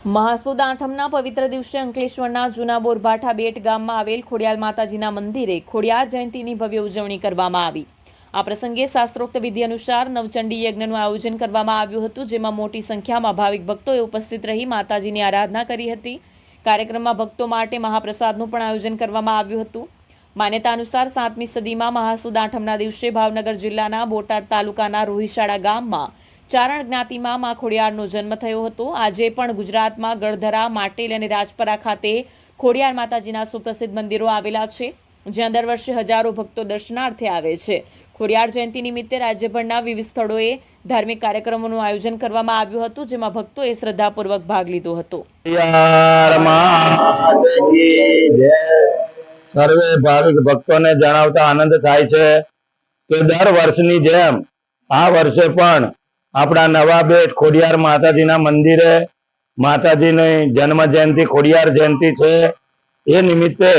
મહાસુદ આઠમના પવિત્ર દિવસે અંકલેશ્વરના જૂના બોરભાઠા બેટ ગામમાં આવેલ ખોડિયાલ માતાજીના મંદિરે ખોડિયાર જયંતીની ભવ્ય ઉજવણી કરવામાં આવી. આ પ્રસંગે શાસ્ત્રોક્ત વિધિ અનુસાર નવચંડી યજ્ઞનું આયોજન કરવામાં આવ્યું હતું, જેમાં મોટી સંખ્યામાં ભાવિક ભક્તોએ ઉપસ્થિત રહી માતાજીની આરાધના કરી હતી. કાર્યક્રમમાં ભક્તો માટે મહાપ્રસાદનું પણ આયોજન કરવામાં આવ્યું હતું. માન્યતા અનુસાર સાતમી સદીમાં મહાસુદ આઠમના દિવસે ભાવનગર જિલ્લાના બોટાદ તાલુકાના રોહિશાળા ગામમાં ચારણ જ્ઞાતિમાં મા ખોડિયારનો જન્મ થયો હતો આજે પણ ગુજરાતમાં ગળધરા, માટેલ અને રાજપરા ખાતે ખોડિયાર માતાજીના સુપ્રસિદ્ધ મંદિરો આવેલા છે, જ્યાં દર વર્ષે હજારો ભક્તો દર્શનાર્થે આવે છે ખોડિયાર જયંતિ નિમિત્તે રાજ્યભરના વિવિધ સ્થળોએ ધાર્મિક કાર્યક્રમોનું આયોજન કરવામાં આવ્યું હતું, જેમાં ભક્તોએ શ્રદ્ધાપૂર્વક ભાગ લીધો હતો. સર્વે ભાવિક ભક્તોને જણાવતા આનંદ થાય છે કે દર વર્ષની જેમ આ વર્ષે પણ આપણા નવા બેટ ખોડિયાર માતાજીના મંદિરે. માતાજીની જન્મ જયંતિ ખોડિયાર જયંતિ છે. એ નિમિત્તે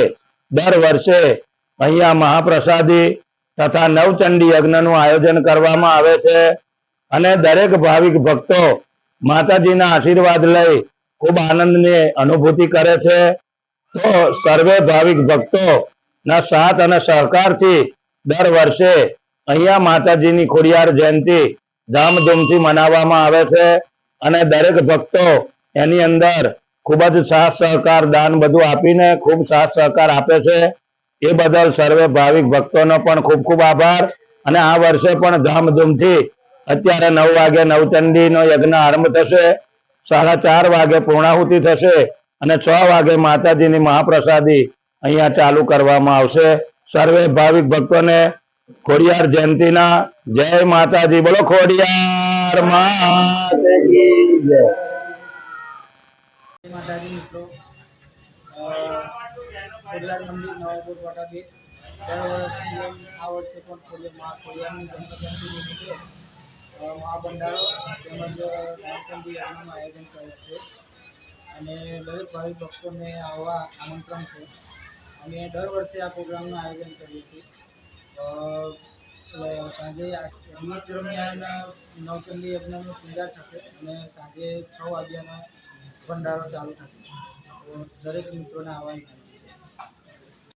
દર વર્ષે અહીંયા મહાપ્રસાદી તથા નવચંડી યજ્ઞનું આયોજન કરવામાં આવે છે. અને દરેક ભાવિક ભક્તો માતાજીના આશીર્વાદ લઈ ખૂબ આનંદની અનુભૂતિ કરે છે. તો સર્વે ભાવિક ભક્તો ના સાથ અને સહકારથી દર વર્ષે અહીંયા માતાજીની ખોડિયાર જયંતિ ધામધૂમથી મનાવવામાં આવે છે અને દરેક ભક્તો એની અંદર ખૂબ જ સાથ સહકાર, દાન બધું આપીને ખૂબ સાથ સહકાર આપે છે. એ બદલ સર્વે ભાવિક ભક્તોનો પણ ખૂબ ખૂબ આભાર. અને આ વર્ષે પણ ધામધૂમથી અત્યારે નવ વાગે નવચંડીનો યજ્ઞ આરંભ થશે. સાડા ચાર વાગે પૂર્ણાહુતિ થશે અને છ વાગે માતાજીની મહાપ્રસાદી અહીંયા ચાલુ કરવામાં આવશે. સર્વે ભાવિક ભક્તોને ખોડિયાર જયંતિના જય માતાજી, બોલો ખોડિયાર જય. માતાજી મિત્રો. ખોડિયાર મંદિર, નવાપુર વાટા દર વર્ષની જેમ આ વર્ષે પણ ખોડિયાર ખોડિયારની જન્મજયંતિ નિમિત્તે મહાભંડારો તેમજ રામચંદ્રી યજ્ઞનું આયોજન કરે છે. અને દરેક ભાવિક ભક્તોને આવવા આમંત્રણ છે. અમે દર વર્ષે આ પ્રોગ્રામનું આયોજન કરીએ છીએ. અ, સાંજે દિવસ દરમિયાન નવચંડી યજ્ઞની પૂજા થશે અને સાંજે છ વાગ્યાનો ભંડારો ચાલુ થશે. દરેક મિત્રોને આવવાનું